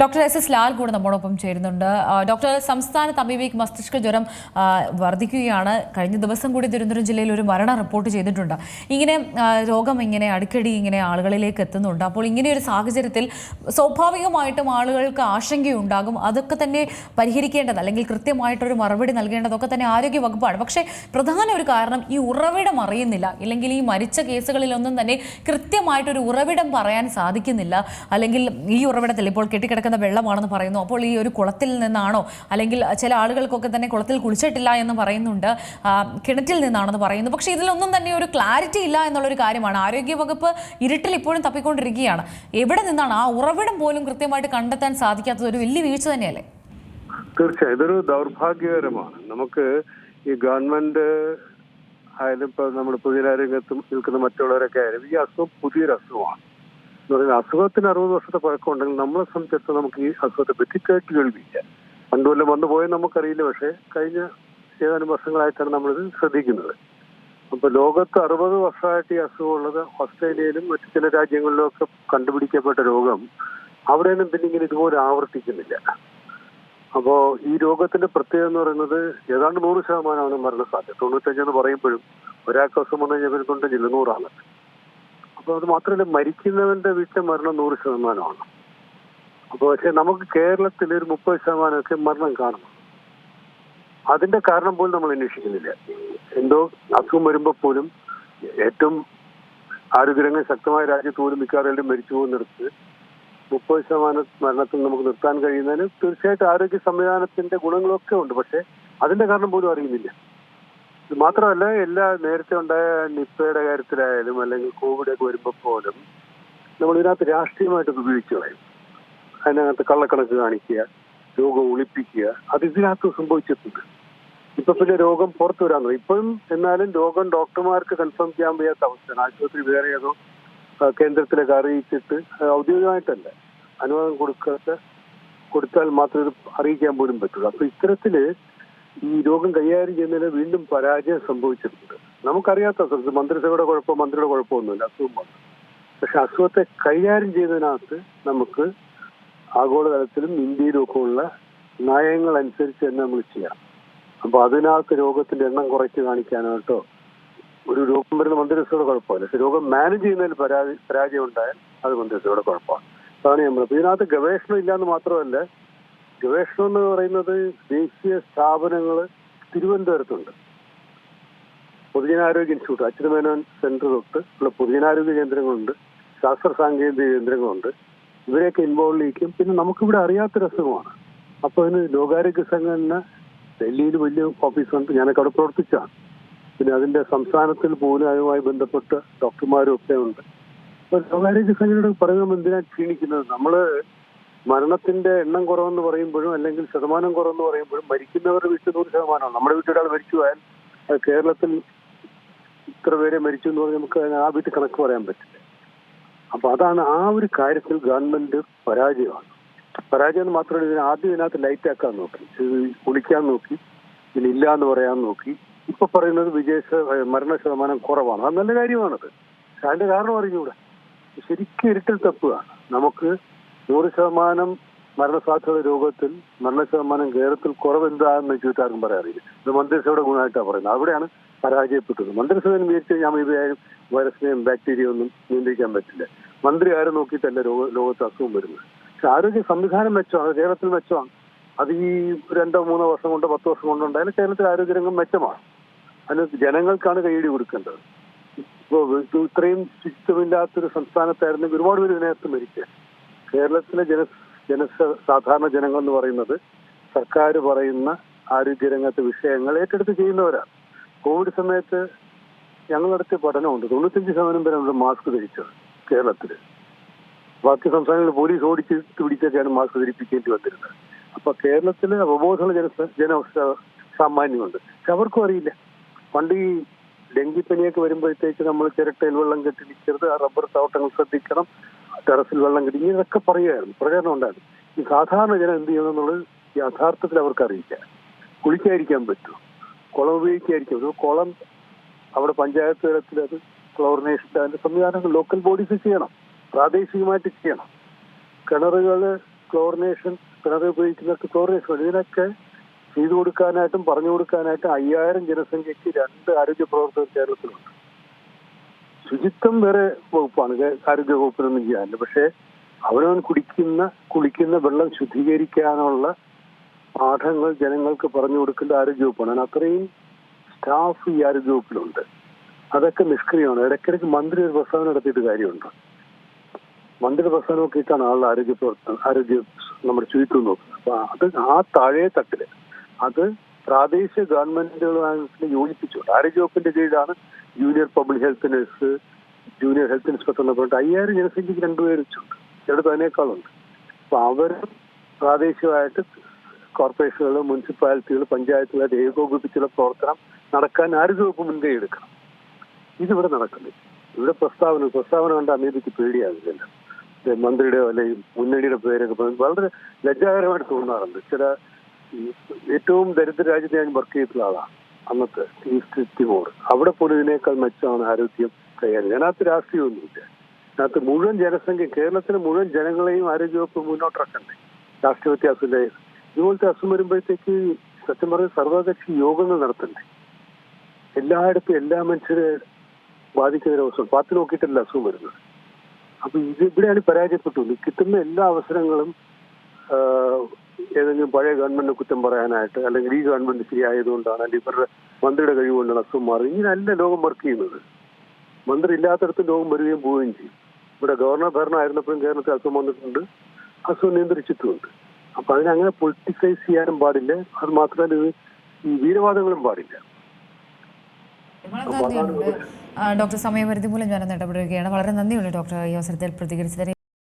Doctor S S Lal കൂടെ നമ്മോടൊപ്പം ചേരുന്നുണ്ട്. ഡോക്ടർ സംസ്ഥാനത്ത് അമീബിക് മസ്തിഷ്ക ജ്വരം വർദ്ധിക്കുകയാണ്. കഴിഞ്ഞ ദിവസം കൂടി തിരുവനന്തപുരം ജില്ലയിൽ ഒരു മരണം റിപ്പോർട്ട് ചെയ്തിട്ടുണ്ട്. ഇങ്ങനെ രോഗം ഇങ്ങനെ അടിക്കടി ഇങ്ങനെ ആളുകളിലേക്ക് എത്തുന്നുണ്ട്. അപ്പോൾ ഇങ്ങനെ ഒരു സാഹചര്യത്തിൽ സ്വാഭാവികമായിട്ടും ആളുകൾക്ക് ആശങ്കയുണ്ടാകും. അതൊക്കെ തന്നെ പരിഹരിക്കേണ്ടത് അല്ലെങ്കിൽ കൃത്യമായിട്ടൊരു മറുപടി നൽകേണ്ടതൊക്കെ തന്നെ ആരോഗ്യ വകുപ്പാണ്. പക്ഷേ പ്രധാന ഒരു കാരണം ഈ ഉറവിടം അറിയുന്നില്ല. ഇല്ലെങ്കിൽ ഈ മരിച്ച കേസുകളിലൊന്നും തന്നെ കൃത്യമായിട്ടൊരു ഉറവിടം പറയാൻ സാധിക്കുന്നില്ല. അല്ലെങ്കിൽ ഈ ഉറവിടത്തിൽ ഇപ്പോൾ കെട്ടിക്കിടക്കുന്ന വെള്ളമാണെന്ന് പറയുന്നു. അപ്പോൾ ഈ ഒരു കുളത്തിൽ നിന്നാണോ? അല്ലെങ്കിൽ ചില ആളുകൾക്കൊക്കെ തന്നെ കുളത്തിൽ കുളിച്ചിട്ടില്ല എന്ന് പറയുന്നുണ്ട്. കിണറ്റിൽ നിന്നാണെന്ന് പറയുന്നു. പക്ഷേ ഇതിലൊന്നും തന്നെ ഒരു ക്ലാരിറ്റി ഇല്ല എന്നുള്ളൊരു കാര്യമാണ്. ആരോഗ്യവകുപ്പ് ഇരുട്ടിൽ ഇപ്പോഴും തപ്പിക്കൊണ്ടിരിക്കുകയാണ്. എവിടെ നിന്നാണ്? ആ ഉറവിടം പോലും കൃത്യമായിട്ട് കണ്ടെത്താൻ സാധിക്കാത്തത് ഒരു വലിയ വീഴ്ച തന്നെയല്ലേ? തീർച്ചയായും. ഇതൊരു ദൗർഭാഗ്യകരമാണ്. നമുക്ക് ഈ ഗവൺമെന്റ് ആയാലും ഇപ്പൊ നമ്മുടെ രംഗത്ത് നിൽക്കുന്ന മറ്റുള്ളവരൊക്കെ ആയാലും ഈ അസുഖം പുതിയൊരു അസുഖമാണ് എന്ന് പറയുന്നത് അസുഖത്തിന് അറുപത് വർഷത്തെ പഴക്കമുണ്ടെങ്കിൽ നമ്മളെ സംബന്ധിച്ചിടത്തോളം നമുക്ക് ഈ അസുഖത്തെ പറ്റി കേട്ട് കേൾവിയില്ല പണ്ട് വല്ലതും വന്നു പോയാൽ നമുക്കറിയില്ല പക്ഷേ കഴിഞ്ഞ ഏതാനും വർഷങ്ങളായിട്ടാണ് നമ്മളിത് ശ്രദ്ധിക്കുന്നത്. അപ്പൊ ലോകത്ത് അറുപത് വർഷമായിട്ട് ഈ അസുഖമുള്ളത് ഓസ്ട്രേലിയയിലും മറ്റു ചില രാജ്യങ്ങളിലും ഒക്കെ കണ്ടുപിടിക്കപ്പെട്ട രോഗം അവിടെയൊന്നും പിന്നെ ഇങ്ങനെ ഇതുപോലെ ആവർത്തിക്കുന്നില്ല. അപ്പോ ഈ രോഗത്തിന്റെ പ്രത്യേകത എന്ന് പറയുന്നത് ഏതാണ്ട് നൂറ് ശതമാനമാണ് മരണസാധ്യത. തൊണ്ണൂറ്റഞ്ചെന്ന് പറയുമ്പോഴും ഒരാൾക്ക് അസുഖം വന്നു കഴിഞ്ഞാൽ തൊണ്ണൂറ്റഞ്ചില്ല നൂറാണ്. അപ്പൊ അത് മാത്രമല്ല മരിക്കുന്നവന്റെ വീട്ടിലെ മരണം നൂറ് ശതമാനമാണ്. അപ്പൊ പക്ഷെ നമുക്ക് കേരളത്തിൽ ഒരു മുപ്പത് ശതമാനമൊക്കെ മരണം കാണും. അതിന്റെ കാരണം പോലും നമ്മൾ അന്വേഷിക്കുന്നില്ല. എന്തോ അസുഖം വരുമ്പോ പോലും ഏറ്റവും ആരോഗ്യരംഗം ശക്തമായ രാജ്യത്ത് പോലും മിക്കവാറും മരിച്ചു പോകുന്നിടത്ത് മുപ്പത് ശതമാനം മരണത്തിൽ നമുക്ക് നിർത്താൻ കഴിയുന്നതിന് തീർച്ചയായിട്ടും ആരോഗ്യ സംവിധാനത്തിന്റെ ഗുണങ്ങളൊക്കെ ഉണ്ട്. പക്ഷെ അതിന്റെ കാരണം പോലും അറിയുന്നില്ല. മാത്രമല്ല എല്ലാ നേരത്തെ ഉണ്ടായ നിപ്പയുടെ കാര്യത്തിലായാലും അല്ലെങ്കിൽ കോവിഡ് ഒക്കെ വരുമ്പോൾ പോലും നമ്മൾ ഇതിനകത്ത് രാഷ്ട്രീയമായിട്ട് ഉപയോഗിച്ചു കളയും. അതിനകത്ത് കള്ളക്കണക്ക് കാണിക്കുക രോഗം ഒളിപ്പിക്കുക അത് ഇതിനകത്ത് സംഭവിച്ചിട്ടുണ്ട്. ഇപ്പൊ പിന്നെ രോഗം പുറത്തു വരാൻ ഇപ്പോഴും എന്നാലും രോഗം ഡോക്ടർമാർക്ക് കൺഫേം ചെയ്യാൻ വയ്യാത്ത അവസ്ഥയാണ്. ആശുപത്രി വേറെ ഏതോ കേന്ദ്രത്തിലേക്ക് അറിയിച്ചിട്ട് ഔദ്യോഗികമായിട്ടല്ല. അനുവാദം കൊടുക്കാത്ത കൊടുത്താൽ മാത്രമേ ഇത് അറിയിക്കാൻ പോലും പറ്റുള്ളൂ. അപ്പൊ ഇത്തരത്തിൽ ഈ രോഗം കൈകാര്യം ചെയ്യുന്നതിന് വീണ്ടും പരാജയം സംഭവിച്ചിട്ടുണ്ട്. നമുക്കറിയാത്ത അസുഖം മന്ത്രിസഭയുടെ കുഴപ്പം മന്ത്രിയുടെ കുഴപ്പമൊന്നുമില്ല അസുഖം വന്നു പക്ഷെ അസുഖത്തെ കൈകാര്യം ചെയ്യുന്നതിനകത്ത് നമുക്ക് ആഗോളതലത്തിലും ഇന്ത്യയിലും ഒക്കെ ഉള്ള നയങ്ങൾ അനുസരിച്ച് തന്നെ നമ്മൾ ചെയ്യാം. അപ്പൊ അതിനകത്ത് രോഗത്തിന്റെ എണ്ണം കുറച്ച് കാണിക്കാനായിട്ടോ ഒരു രോഗം വരുന്ന മന്ത്രിസഭയുടെ കുഴപ്പമില്ല. പക്ഷെ രോഗം മാനേജ് ചെയ്യുന്നതിൽ പരാജയം ഉണ്ടായാൽ അത് മന്ത്രിസഭയുടെ കുഴപ്പമാണ്. അതാണ് നമ്മൾ ഇതിനകത്ത് ഗവേഷണം ഇല്ലാന്ന് മാത്രമല്ല ഗവേഷണം എന്ന് പറയുന്നത് ദേശീയ സ്ഥാപനങ്ങൾ തിരുവനന്തപുരത്തുണ്ട്. പൊതുജനാരോഗ്യ ഇൻസ്റ്റിറ്റ്യൂട്ട് അച്യുതമേനോൻ സെന്റർ തൊട്ട് ഉള്ള പൊതുജനാരോഗ്യ കേന്ദ്രങ്ങളുണ്ട്. ശാസ്ത്ര സാങ്കേതിക കേന്ദ്രങ്ങളുണ്ട്. ഇവരെയൊക്കെ ഇൻവോൾവ് ചെയ്യിക്കും പിന്നെ നമുക്കിവിടെ അറിയാത്തൊരു അസുഖമാണ്. അപ്പൊ അതിന് ലോകാരോഗ്യ സംഘടന ഡൽഹിയിൽ വലിയ ഓഫീസുണ്ട് ഞാനൊക്കെ അവിടെ പ്രവർത്തിച്ചാണ് പിന്നെ അതിന്റെ സംസ്ഥാനത്തിൽ പോലും അതുമായി ബന്ധപ്പെട്ട് ഡോക്ടർമാരും ഒക്കെ ഉണ്ട്. അപ്പൊ ലോകാരോഗ്യ സംഘടനയോട് പറയുന്നത് എന്തിനാ ക്ഷീണിക്കുന്നത്? നമ്മൾ മരണത്തിന്റെ എണ്ണം കുറവെന്ന് പറയുമ്പോഴും അല്ലെങ്കിൽ ശതമാനം കുറവെന്ന് പറയുമ്പോഴും മരിക്കുന്നവരുടെ വീട്ടിൽ നൂറ് ശതമാനമാണ്. നമ്മുടെ വീട്ടിൽ ഒരാൾ മരിച്ചു പോയാൽ കേരളത്തിൽ ഇത്ര പേരെ മരിച്ചു എന്ന് പറഞ്ഞാൽ നമുക്ക് ആ വീട്ടിൽ കണക്ക് പറയാൻ പറ്റില്ല. അപ്പൊ അതാണ് ആ ഒരു കാര്യത്തിൽ ഗവൺമെന്റ് പരാജയമാണ്. പരാജയം എന്ന് മാത്രമല്ല ഇതിന് ആദ്യം ഇതിനകത്ത് ലൈറ്റ് ആക്കാൻ നോക്കി. കുളിക്കാൻ നോക്കി. ഇതിലില്ല എന്ന് പറയാൻ നോക്കി. ഇപ്പൊ പറയുന്നത് വിജയ മരണ ശതമാനം കുറവാണ്. അത് നല്ല കാര്യമാണത്. അതിന്റെ കാരണം അറിഞ്ഞുകൂടെ. ശരിക്കും ഇരുട്ടിൽ തപ്പുകയാണ് നമുക്ക് നൂറ് ശതമാനം മരണസാധ്യത രോഗത്തിൽ മരണ ശതമാനം കേരളത്തിൽ കുറവ് എന്താണെന്ന് ചോദിച്ചാൽ ആർക്കും പറയാറില്ല ഇത് മന്ത്രിസഭയുടെ ഗുണമായിട്ടാണ് പറയുന്നത്. അവിടെയാണ് പരാജയപ്പെട്ടത്. മന്ത്രിസഭ വിചാരിച്ചു ഞാൻ ഇവയായും വൈറസിനെയും ബാക്ടീരിയ ഒന്നും നിയന്ത്രിക്കാൻ പറ്റില്ല. മന്ത്രി ആരും നോക്കിയിട്ടല്ല രോഗ ലോകത്ത് അസുഖം വരുന്നത്. പക്ഷെ ആരോഗ്യ സംവിധാനം മെച്ചമാണ് കേരളത്തിൽ മെച്ചമാണ്. അത് ഈ രണ്ടോ മൂന്നോ വർഷം കൊണ്ടോ പത്ത് വർഷം കൊണ്ടോ ഉണ്ടായാലും കേരളത്തിൽ ആരോഗ്യരംഗം മെച്ചമാണ്. അതിന് ജനങ്ങൾക്കാണ് കൈയടി കൊടുക്കേണ്ടത്. ഇപ്പോ ഇത് ഇത്രയും ശുചിത്വമില്ലാത്തൊരു സംസ്ഥാനത്തായിരുന്നെങ്കിൽ ഒരുപാട് പേര് ഇതിനകത്ത് മരിക്കുക കേരളത്തിലെ ജന ജന സാധാരണ ജനങ്ങൾ എന്ന് പറയുന്നത് സർക്കാർ പറയുന്ന ആരോഗ്യരംഗത്തെ വിഷയങ്ങൾ ഏറ്റെടുത്ത് ചെയ്യുന്നവരാണ്. കോവിഡ് സമയത്ത് ഞങ്ങൾ നടത്തിയ പഠനമുണ്ട്. തൊണ്ണൂറ്റഞ്ച് ശതമാനം പേരെ നമ്മൾ മാസ്ക് ധരിച്ചത് കേരളത്തിൽ ബാക്കി സംസ്ഥാനങ്ങളിൽ പോലീസ് ഓടിച്ച് പിടിച്ചൊക്കെയാണ് മാസ്ക് ധരിപ്പിക്കേണ്ടി വന്നിരുന്നത്. അപ്പൊ കേരളത്തിലെ അവബോധമുള്ള ജന ജന സാമാന്യമുണ്ട്. പക്ഷെ അവർക്കും അറിയില്ല. പണ്ട് ഈ ഡെങ്കിപ്പനിയൊക്കെ വരുമ്പോഴത്തേക്ക് നമ്മൾ ചിരട്ടയിൽ വെള്ളം കെട്ടി നിൽക്കരുത് ആ റബ്ബർ തോട്ടങ്ങൾ ശ്രദ്ധിക്കണം ടെറസിൽ വെള്ളം കിട്ടി ഇങ്ങനെയൊക്കെ പറയുമായിരുന്നു പ്രചരണം ഉണ്ടായിരുന്നു. ഈ സാധാരണ ജനം എന്ത് ചെയ്യണം എന്നുള്ളത് യഥാർത്ഥത്തിൽ അവർക്ക് അറിയില്ല കുളിക്കാതിരിക്കാൻ പറ്റും. കുളം ഉപയോഗിക്കാതിരിക്കും ഒരു കുളം അവിടെ പഞ്ചായത്ത് തലത്തിൽ അത് ക്ലോറിനേഷൻ അതിന്റെ സംവിധാനങ്ങൾ ലോക്കൽ ബോഡീസ് ചെയ്യണം. പ്രാദേശികമായിട്ട് ചെയ്യണം. കിണറുകൾ ക്ലോറിനേഷൻ കിണർ ഉപയോഗിക്കുന്നവർക്ക് ക്ലോറിനേഷൻ ഇതിനൊക്കെ ചെയ്തു കൊടുക്കാനായിട്ടും പറഞ്ഞു കൊടുക്കാനായിട്ടും അയ്യായിരം ജനസംഖ്യക്ക് രണ്ട് ആരോഗ്യ പ്രവർത്തകർ കേരളത്തിലുണ്ട്. ശുചിത്വം വേറെ വകുപ്പാണ്. ആരോഗ്യ വകുപ്പിനൊന്നും ചെയ്യാനില്ല. പക്ഷേ അവനവൻ കുടിക്കുന്ന കുളിക്കുന്ന വെള്ളം ശുദ്ധീകരിക്കാനുള്ള പാഠങ്ങൾ ജനങ്ങൾക്ക് പറഞ്ഞു കൊടുക്കേണ്ട ആരോഗ്യ വകുപ്പാണ്. അതിന് അത്രയും സ്റ്റാഫ് ഈ ആരോഗ്യ വകുപ്പിലുണ്ട്. അതൊക്കെ നിഷ്ക്രിയമാണ്. ഇടയ്ക്കിടയ്ക്ക് മന്ത്രി ഒരു പ്രസ്താവന നടത്തിയിട്ട് കാര്യമുണ്ട്. മന്ത്രി പ്രസ്ഥാനം നോക്കിയിട്ടാണ് ആളുടെ ആരോഗ്യ പ്രവർത്തനം ആരോഗ്യ നമ്മുടെ ശുചിത്വം നോക്കുന്നത്. അപ്പൊ അത് ആ താഴെ തട്ടിൽ അത് പ്രാദേശിക ഗവൺമെന്റുകളുമായിട്ട് യോജിപ്പിച്ചുകൊണ്ട് ആരോഗ്യ വകുപ്പിന്റെ കീഴിലാണ് junior public health nurse junior health inspector എന്ന് പറഞ്ഞിട്ട് അയ്യായിരം ജനസംഖ്യക്ക് രണ്ടുപേർ വെച്ചുണ്ട് ചിലടത്ത് അതിനേക്കാളുണ്ട്. അപ്പൊ അവർ പ്രാദേശികമായിട്ട് കോർപ്പറേഷനുകൾ മുനിസിപ്പാലിറ്റികൾ പഞ്ചായത്തുകളായിട്ട് ഏകോപിപ്പിച്ചുള്ള പ്രവർത്തനം നടക്കാൻ ആരോഗ്യവകുപ്പ് മുൻകൈ എടുക്കണം. ഇതിവിടെ നടക്കുന്നില്ല ഇവിടെ പ്രസ്താവന പ്രസ്താവന കണ്ട അമേരിക്ക് പേടിയാകുന്നില്ല മന്ത്രിയുടെ അല്ലെങ്കിൽ മുന്നണിയുടെ പേരൊക്കെ വളരെ ലജ്ജാകരമായിട്ട് തോന്നാറുണ്ട്. ചില ഏറ്റവും ദരിദ്ര രാജ്യത്ത് ഞാൻ വർക്ക് ചെയ്തിട്ടുള്ള ആളാണ്. അന്നത്തെ ഈസ്റ്റ് തിമോർ അവിടെ പോലും ഇതിനേക്കാൾ മെച്ചമാണ് ആരോഗ്യം കൈകാര്യം അതിനകത്ത് രാഷ്ട്രീയമൊന്നുമില്ല. അതിനകത്ത് മുഴുവൻ ജനസംഖ്യ കേരളത്തിലെ മുഴുവൻ ജനങ്ങളെയും ആരോഗ്യവകുപ്പ് മുന്നോട്ടിറക്കണ്ടേ? രാഷ്ട്രീയ വ്യത്യാസമില്ല? ഇതുപോലത്തെ അസുഖം വരുമ്പോഴത്തേക്ക് സത്യം പറഞ്ഞ സർവകക്ഷി യോഗങ്ങൾ നടത്തണ്ടേ? എല്ലായിടത്തും എല്ലാ മനുഷ്യരെ ബാധിക്കുന്ന ഒരു അവസരം പാർട്ടി നോക്കിയിട്ടല്ല അസുഖം വരുന്നത്. അപ്പൊ ഇത് ഇവിടെയാണ് പരാജയപ്പെട്ടു കിട്ടുന്ന എല്ലാ അവസരങ്ങളും ഏതെങ്കിലും പഴയ ഗവൺമെന്റിനെ കുറ്റം പറയാനായിട്ട് അല്ലെങ്കിൽ ഈ ഗവൺമെന്റ് ശരിയായതുകൊണ്ടാണ് അല്ലെങ്കിൽ ഇവരുടെ മന്ത്രിയുടെ കഴിവുകൊണ്ടാണ് അസുഖം മാറി ഇങ്ങനെയല്ല ലോകം വർക്ക് ചെയ്യുന്നത്. മന്ത്രി ഇല്ലാത്തടത്ത് ലോകം വരികയും പോവുകയും ചെയ്യും. ഇവിടെ ഗവർണർ ഭരണമായിരുന്നപ്പോഴും കേരളത്തിൽ അസുഖം വന്നിട്ടുണ്ട്. അസുഖം നിയന്ത്രിച്ചിട്ടുമുണ്ട്. അപ്പൊ അതിനങ്ങനെ പൊളിറ്റിസൈസ് ചെയ്യാനും പാടില്ല. അത് മാത്രമല്ല ഇത് ഈ വീരവാദങ്ങളും പാടില്ല. ഡോക്ടർ സമയപരിധി മൂലം ഞാൻ ഇടപെടുകയാണ്. വളരെ നന്ദിയുണ്ട് ഡോക്ടർ ഈ അവസരത്തിൽ പ്രതികരിച്ചതിന്.